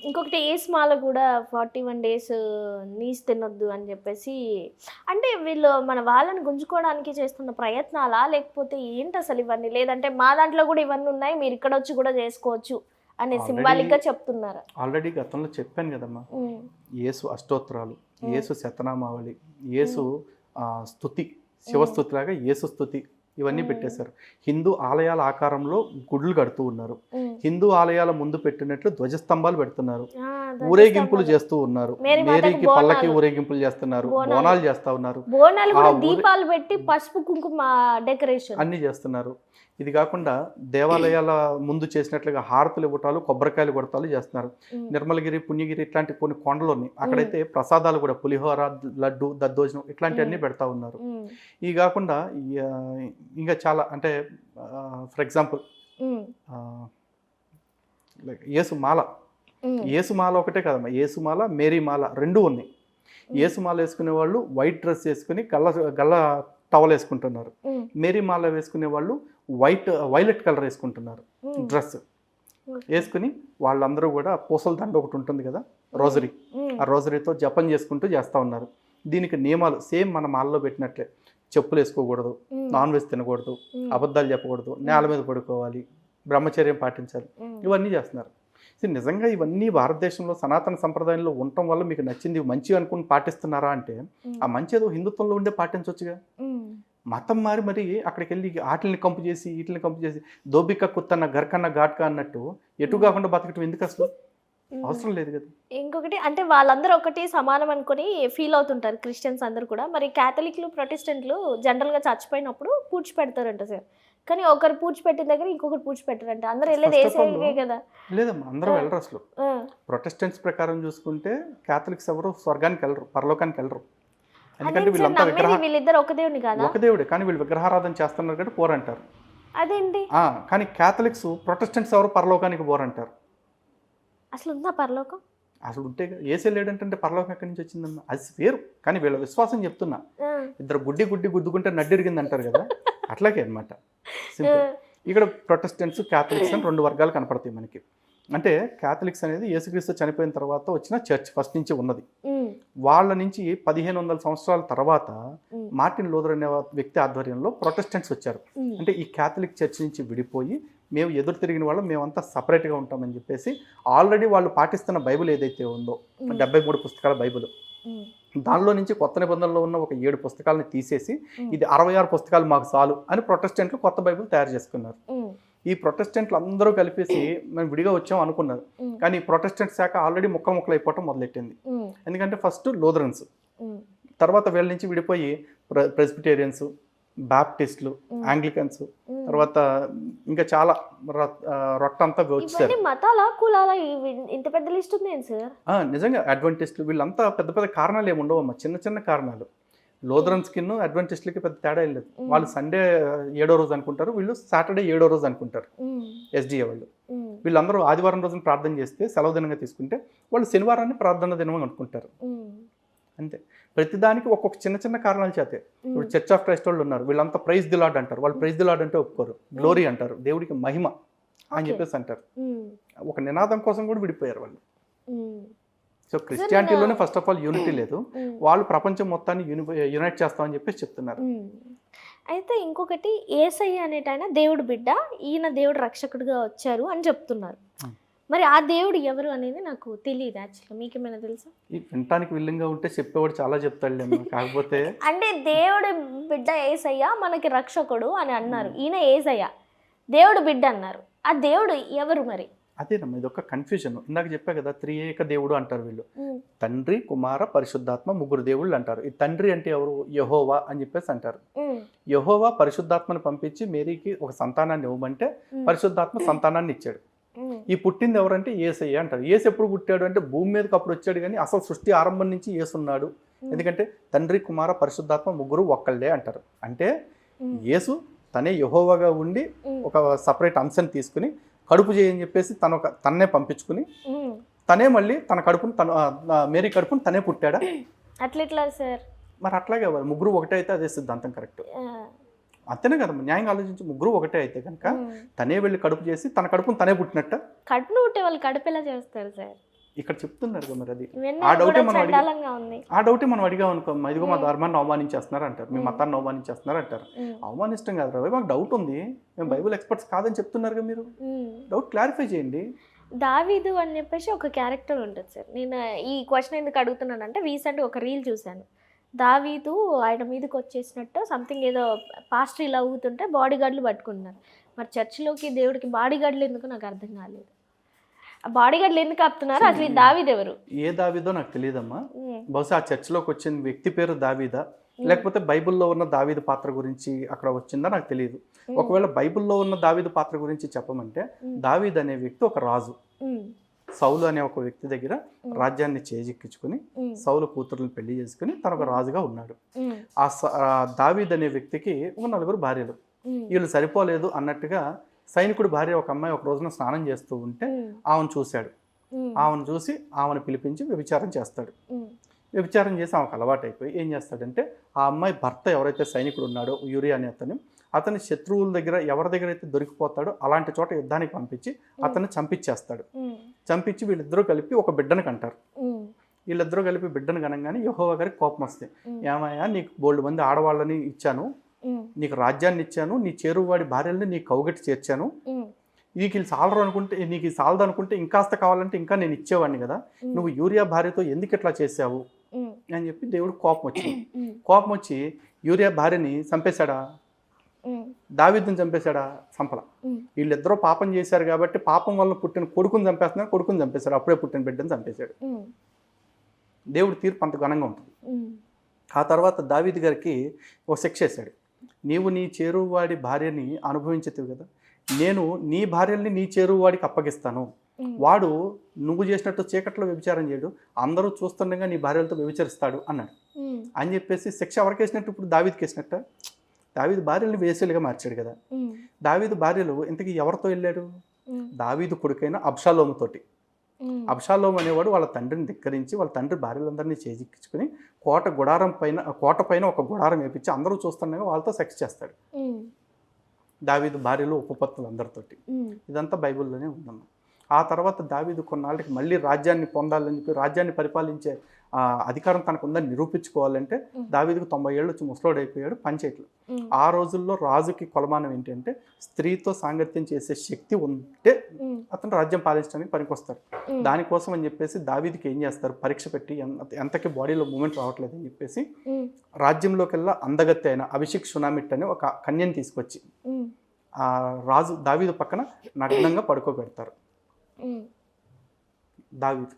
ఇంకొకటి ఏస్ మాల కూడా forty one days knees తినొద్దు అని చెప్పేసి అంటే వీళ్ళు మన వాళ్ళని గుంజుకోవడానికి చేస్తున్న ప్రయత్నాలా? లేకపోతే ఏంటి అసలు ఇవన్నీ? లేదంటే మా దాంట్లో కూడా ఇవన్నీ ఉన్నాయి మీరు ఇక్కడ వచ్చి కూడా చేసుకోవచ్చు అనే సింబాలిక్గా చెప్తున్నారు? ఆల్రెడీ గతంలో చెప్పాను కదమ్మా. యేసు అష్టోత్తరాలు. యేసు శతనామావళి యేసు ఆ, స్తుతి శివస్థుతి లాగా యేసు స్తుతి ఇవన్నీ. పెట్టేశారు. హిందూ ఆలయాల ఆకారంలో గుడులు కడుతూ ఉన్నారు. హిందూ ఆలయాల ముందు పెట్టినట్లు ధ్వజస్తంభాలు పెడుతున్నారు. ఊరేగింపులు చేస్తూ ఉన్నారు. మేరీకి పల్లకి. ఊరేగింపులు చేస్తున్నారు. బోనాలు. చేస్తా ఉన్నారు. దీపాలు పెట్టి పసుపు కుంకుమ డెకరేషన్. అన్ని చేస్తున్నారు. ఇది కాకుండా దేవాలయాల ముందు చేసినట్లుగా హారతులు ఇవ్వటాలు కొబ్బరికాయలు కొడతాలు చేస్తున్నారు. నిర్మలగిరి పుణ్యగిరి ఇట్లాంటి కొన్ని కొండలు ఉన్నాయి అక్కడైతే ప్రసాదాలు కూడా పులిహోర లడ్డు దద్దోజనం ఇట్లాంటివన్నీ. పెడతా ఉన్నారు. ఇవి కాకుండా ఇంకా చాలా అంటే ఫర్ ఎగ్జాంపుల్ లైక్ యేసుమాల యేసుమాల ఒకటే కదమ్మా. యేసుమాల మేరీమాల రెండు ఉన్నాయి. యేసుమాల వేసుకునే వాళ్ళు వైట్ డ్రెస్ వేసుకుని గల్ల గల్ల టవల్ వేసుకుంటున్నారు. మేరీమాల వేసుకునే వాళ్ళు వైట్ వైలెట్ కలర్ వేసుకుంటున్నారు డ్రెస్. వేసుకుని వాళ్ళందరూ కూడా పూసల దండ ఒకటి ఉంటుంది కదా రోజరీ. ఆ రోజరీతో జపం చేసుకుంటూ చేస్తూ ఉన్నారు. దీనికి నియమాలు సేమ్ మన మాలలో పెట్టినట్లే. చెప్పులు వేసుకోకూడదు నాన్ వెజ్ తినకూడదు అబద్ధాలు చెప్పకూడదు నేల మీద పడుకోవాలి బ్రహ్మచర్యం పాటించాలి. ఇవన్నీ చేస్తున్నారు. సో నిజంగా ఇవన్నీ భారతదేశంలో సనాతన సంప్రదాయంలో ఉండటం వల్ల మీకు నచ్చింది మంచి అనుకుని పాటిస్తున్నారా అంటే ఆ మంచి ఏదో హిందుత్వంలో ఉండే పాటించవచ్చుగా మతం మారి మరి అక్కడికి వెళ్ళి ఆటల్ని కంపు చేసి వీటిని కంపు చేసి దోబిక కుత్తన్న గర్కన్న ఘాట్క అన్నట్టు ఎటు కాకుండా బతకటం ఎందుకు అసలు అవసరం లేదు కదా. ఇంకొకటి అంటే వాళ్ళందరూ ఒకటి సమానం అనుకొని ఫీల్ అవుతుంటారు క్రిస్టియన్స్ అందరూ కూడా. మరి క్యాథలిక్లు ప్రొటెస్టెంట్లు జనరల్గా చచ్చిపోయినప్పుడు పూడ్చి పెడతారంట సార్. కానీ ఒకరు పూడ్చి పెట్టిన దగ్గర ఇంకొకరు పూడ్చి పెట్టారంట. అందరూ వెళ్ళేది ఏసైకే కదా. లేదమ్మా అందరూ. వెళ్ళరు అసలు. ప్రొటెస్టెంట్స్ ప్రకారం చూసుకుంటే క్యాథలిక్స్ ఎవరు స్వర్గానికి వెళ్ళరు పరలోకానికి వెళ్ళరు. ఎందుకంటే వీళ్ళంతా విగ్రహ వీళ్ళిద్దరు ఒక కాదా? ఒక దేవుడే కానీ వీళ్ళు విగ్రహారాధన చేస్తున్నారు కాబట్టి పోరంటారు. అదేంటి? కానీ క్యాథలిక్స్ ప్రొటెస్టెంట్స్ ఎవరు పరలోకానికి పోరంటారు. అసలు ఉందా పరలోకం? అసలు ఉంటే ఏసే లేడంటే పరలోకం ఎక్కడి నుంచి వచ్చిందమ్మా? అది వేరు. కానీ వీళ్ళ విశ్వాసం చెప్తున్నా. ఇద్దరు గుడ్డి గుడ్డి గుద్దుకుంటే నడ్డిరిగింది అంటారు కదా? అట్లాగే అనమాట ఇక్కడ ప్రొటెస్టెంట్స్ క్యాథలిక్స్ అని రెండు వర్గాలు కనపడతాయి మనకి. అంటే క్యాథలిక్స్ అనేది యేసుక్రీస్తు చనిపోయిన తర్వాత వచ్చిన చర్చ్ ఫస్ట్ నుంచి ఉన్నది. వాళ్ళ నుంచి పదిహేను వందల సంవత్సరాల తర్వాత మార్టిన్ లోదర్ అనే వ్యక్తి ఆధ్వర్యంలో ప్రొటెస్టెంట్స్ వచ్చారు. అంటే ఈ క్యాథలిక్ చర్చ్ నుంచి విడిపోయి మేము ఎదురు తిరిగిన వాళ్ళం మేమంతా సపరేట్గా ఉంటామని చెప్పేసి ఆల్రెడీ వాళ్ళు పాటిస్తున్న బైబిల్ ఏదైతే ఉందో డెబ్బై మూడు పుస్తకాల బైబిల్. దానిలో నుంచి కొత్త నిబంధనలో ఉన్న ఒక ఏడు పుస్తకాలను తీసేసి ఇది అరవై ఆరు పుస్తకాలు మాకు చాలు అని ప్రొటెస్టెంట్లు కొత్త బైబిల్ తయారు చేసుకున్నారు. ఈ ప్రొటెస్టెంట్లు అందరూ కలిపేసి మేము విడిగా వచ్చాం అనుకున్నారు. కానీ ఈ ప్రొటెస్టెంట్ శాఖ ఆల్రెడీ ముక్కలు ముక్కలు అయిపోవటం మొదలెట్టింది. ఎందుకంటే ఫస్ట్ లోదరన్స్ తర్వాత వీళ్ళ నుంచి విడిపోయి ప్ర ప్రెస్బిటేరియన్స్ బాప్టిస్టులు ఆంగ్లికన్స్. తర్వాత ఇంకా చాలా రొట్టంతా ఇవన్నీ మతాలా కులాలా ఇంత పెద్ద లిస్ట్ ఉంది సార్? నిజంగా అడ్వెంటిస్టులు వీళ్ళంతా పెద్ద పెద్ద కారణాలు ఏమి ఉండవు అమ్మ. చిన్న చిన్న కారణాలు. లోదరన్ స్కిన్ అడ్వెంటిస్టులకి పెద్ద తేడా ఏం లేదు. వాళ్ళు సండే ఏడో రోజు అనుకుంటారు వీళ్ళు సాటర్డే ఏడో రోజు అనుకుంటారు. ఎస్డిఏ వాళ్ళు. వీళ్ళందరూ ఆదివారం రోజున ప్రార్థన చేస్తే సెలవు దినంగా తీసుకుంటే వాళ్ళు శనివారాన్ని ప్రార్థన దినం అనుకుంటారు. అంతే. ప్రతిదానికి ఒక్కొక్క చిన్న చిన్న కారణాలు చేతే. ఇప్పుడు చర్చ్ ఆఫ్ క్రైస్ట్ వాళ్ళు ఉన్నారు. వీళ్ళంతా ప్రైజ్ ది లాడ్ అంటారు. వాళ్ళు ప్రైజ్ ది లాడ్ అంటే ఒప్పుకోరు. గ్లోరీ అంటారు. దేవుడికి మహిమ అని. చెప్పేసి అంటారు. ఒక నినాదం కోసం కూడా విడిపోయారు వాళ్ళు. సో క్రిస్టియానిటీలోనే ఫస్ట్ ఆఫ్ ఆల్ యూనిటీ లేదు. వాళ్ళు ప్రపంచం మొత్తాన్ని యూని యునైట్ చేస్తామని చెప్పేసి చెప్తున్నారు. అయితే ఇంకొకటి ఏసయ్య అనేటాయన దేవుడు బిడ్డ ఈయన దేవుడు రక్షకుడిగా వచ్చారు అని చెప్తున్నారు. మరి ఆ దేవుడు ఎవరు అనేది నాకు తెలియదు యాక్చువల్గా మీకేమైనా తెలుసా? వినటానికి విల్లింగా ఉంటే చెప్పేవాడు చాలా చెప్తాడులేమ్మా కాకపోతే అంటే దేవుడి బిడ్డ ఏసయ్య మనకి రక్షకుడు అని అన్నారు. ఈయన ఏసయ్య. దేవుడు బిడ్డ అన్నారు. ఆ దేవుడు ఎవరు మరి? అదేనమ్మా ఇది ఒక కన్ఫ్యూజన్ ఇందాక చెప్పా కదా త్రియేక దేవుడు అంటారు వీళ్ళు. తండ్రి కుమార పరిశుద్ధాత్మ ముగ్గురు దేవుళ్ళు అంటారు. ఈ తండ్రి అంటే ఎవరు? యహోవా అని చెప్పేసి అంటారు. యహోవా పరిశుద్ధాత్మను పంపించి మేరీకి ఒక సంతానాన్ని ఇవ్వమంటే పరిశుద్ధాత్మ సంతానాన్ని ఇచ్చాడు. ఈ పుట్టింది ఎవరంటే ఏసయ్య అంటారు. ఏసు ఎప్పుడు పుట్టాడు అంటే భూమి మీదకి అప్పుడు వచ్చాడు కానీ అసలు సృష్టి ఆరంభం నుంచి ఏసున్నాడు ఎందుకంటే తండ్రి కుమార పరిశుద్ధాత్మ ముగ్గురు ఒక్కళ్ళే అంటారు. అంటే యేసు తనే యహోవాగా ఉండి ఒక సపరేట్ అంశం తీసుకుని కడుపు చేయని చెప్పేసి తను ఒక తన్నే పంపించుకుని. తనే మళ్ళీ తన కడుపును తను మేరీ కడుపును తనే పుట్టాడా? అట్లా ఎట్లా సార్? మరి అట్లాగే. ముగ్గురు ఒకటే అయితే అదే సిద్ధాంతం కరెక్ట్. అంతేనే కదా న్యాయంగా ఆలోచించి ముగ్గురు ఒకటే అయితే కనుక. తనే వెళ్ళి కడుపు చేసి తన కడుపును తనే పుట్టినట్ట? కడుపును పుట్టే వాళ్ళు కడుపు ఎలా చేస్తారు సార్? ఇక్కడ చెప్తున్నారు కదా మరి అది. ఆ డౌటే మనం అడిగి- ఆ డౌటే మనం అడిగాం అనుకో "అమ్మా, ఇదిగో మా. ధర్మాన్ని అవమానించేస్తున్నారు అంటారు మీ. మతాన్ని అవమానించేస్తున్నారు అంటారు. అవమానిష్టం కాదు రావు మాకు డౌట్ ఉంది. మేము బైబుల్ ఎక్స్పర్ట్స్ కాదని చెప్తున్నారు కదా మీరు. డౌట్ క్లారిఫై చేయండి. దావీదు అని చెప్పేసి ఒక క్యారెక్టర్ ఉంటుంది సార్. నేను ఈ క్వశ్చన్ ఎందుకు అడుగుతున్నానంటే రీసెంట్గా ఒక రీల్ చూశాను. దావీదు ఆయన మీదకి వచ్చేసినట్టు సంథింగ్ ఏదో పాస్టర్ ఇలా అవుతుంటే బాడీ గార్డులు పట్టుకుంటున్నారు. మరి చర్చిలోకి దేవుడికి బాడీ గార్డులు ఎందుకు నాకు అర్థం కాలేదు. ఆ బాడీ గార్డులు ఎందుకు ఆపుతున్నారు? అసలు ఈ దావీదు ఎవరు? ఏ దావీదో నాకు తెలియదమ్మా. ఉమ్, బహుశా ఆ చర్చిలోకి వచ్చిన వ్యక్తి పేరు దావీదా? లేకపోతే బైబిల్లో ఉన్న దావీదు పాత్ర గురించి అక్కడ వచ్చిందా? నాకు తెలియదు. ఒకవేళ బైబిల్లో ఉన్న దావీదు పాత్ర గురించి చెప్పమంటే దావీద్ అనే వ్యక్తి ఒక రాజు. సౌలు అనే ఒక వ్యక్తి దగ్గర రాజ్యాన్ని చేజిక్కించుకుని సౌలు కూతుర్లను పెళ్ళి చేసుకుని తన ఒక రాజుగా ఉన్నాడు. ఆ దావీద్ అనే వ్యక్తికి ఒక నలుగురు భార్యలు. వీళ్ళు సరిపోలేదు అన్నట్టుగా సైనికుడి భార్య ఒక అమ్మాయి ఒక రోజున స్నానం చేస్తూ ఉంటే ఆమెను చూశాడు. ఆమెను చూసి ఆమెను పిలిపించి వ్యభిచారం చేస్తాడు. వ్యభిచారం చేసి ఆమెకు అలవాటు అయిపోయి ఏం చేస్తాడంటే ఆ అమ్మాయి భర్త ఎవరైతే సైనికుడు ఉన్నాడో యూరియా అనే అతను అతని శత్రువుల దగ్గర ఎవరి దగ్గర అయితే దొరికిపోతాడో అలాంటి చోట యుద్ధానికి పంపించి అతన్ని చంపించేస్తాడు. చంపించి వీళ్ళిద్దరూ కలిపి ఒక బిడ్డను కంటారు. వీళ్ళిద్దరూ కలిపి బిడ్డను కనగానే యహోవా గారికి కోపం వస్తాయి ఏమయ్యా నీకు బోల్డ్ మంది ఆడవాళ్ళని ఇచ్చాను. నీకు రాజ్యాన్ని ఇచ్చాను. నీ చేరువాడి భార్యల్ని నీ కౌగట్టి చేర్చాను. నీకు ఇది చాలరు అనుకుంటే నీకు ఇది చాలదు అనుకుంటే ఇంకాస్త కావాలంటే ఇంకా నేను ఇచ్చేవాడిని కదా. నువ్వు యూరియా భార్యతో ఎందుకు ఇట్లా చేసావు అని చెప్పి దేవుడు కోపం వచ్చింది కోపం వచ్చి యూరియా భార్యని చంపేశాడా? దావిద్ని చంపేశాడా చంపల వీళ్ళిద్దరూ పాపం చేశారు కాబట్టి పాపం వల్ల పుట్టిన కొడుకుని చంపేస్తున్నారు కొడుకుని చంపేశాడు. అప్పుడే పుట్టిన బిడ్డని చంపేశాడు. దేవుడి తీర్పు అంత ఘనంగా ఉంటుంది. ఆ తర్వాత దావీద్ గారికి ఒక శిక్ష వేశాడు. నీవు నీ చేరువాడి భార్యని అనుభవించతివి కదా. నేను నీ భార్యల్ని నీ చేరువాడికి అప్పగిస్తాను. వాడు నువ్వు చేసినట్టు చీకట్లో వ్యభిచారం చేయడు. అందరూ చూస్తుండగా నీ భార్యలతో వ్యభిచరిస్తాడు అన్నాడు. అని చెప్పేసి శిక్ష ఎవరికి వేసినట్టు? ఇప్పుడు దావీద్కి వేసినట్ట? దావీదు భార్యల్ని వేసేలుగా మార్చాడు కదా. దావీదు భార్యలు ఇంతకీ ఎవరితో వెళ్ళాడు దావీదు కొడుకైన అబ్షాలోముతోటి అబ్షాలోం అనేవాడు వాళ్ళ తండ్రిని ధిక్కరించి వాళ్ళ తండ్రి భార్యలందరినీ చేజిక్కించుకుని కోట గుడారం పైన కోట పైన ఒక గుడారం వేపించి అందరూ చూస్తుండగా వాళ్ళతో సెక్స్ చేస్తాడు. దావీదు భార్యలు ఉపపత్తులు అందరితోటి. ఇదంతా బైబిల్లోనే ఉందన్న ఆ తర్వాత దావీదు కొన్నాళ్ళకి మళ్ళీ రాజ్యాన్ని పొందాలని చెప్పి రాజ్యాన్ని పరిపాలించే ఆ, అధికారం తనకు ఉందని నిరూపించుకోవాలంటే. దావీదుకు తొంభై ఏళ్ళు వచ్చి ముసలోడు అయిపోయాడు పంచేట్లు ఆ రోజుల్లో రాజుకి కొలమానం ఏంటంటే స్త్రీతో సాంగత్యం చేసే శక్తి ఉంటే అతను రాజ్యం పాలించడానికి పనికొస్తారు దానికోసం అని చెప్పేసి దావీదికి ఏం చేస్తారు? పరీక్ష పెట్టి ఎంత ఎంతకి బాడీలో మూమెంట్ రావట్లేదు అని చెప్పేసి రాజ్యంలోకెల్లా అందగత్తె అయిన అభిషేక్ సునామిట్ అని ఒక కన్యని తీసుకొచ్చి ఆ రాజు దావీదు పక్కన నగ్నంగా పడుకోబెడతారు. దావీదు.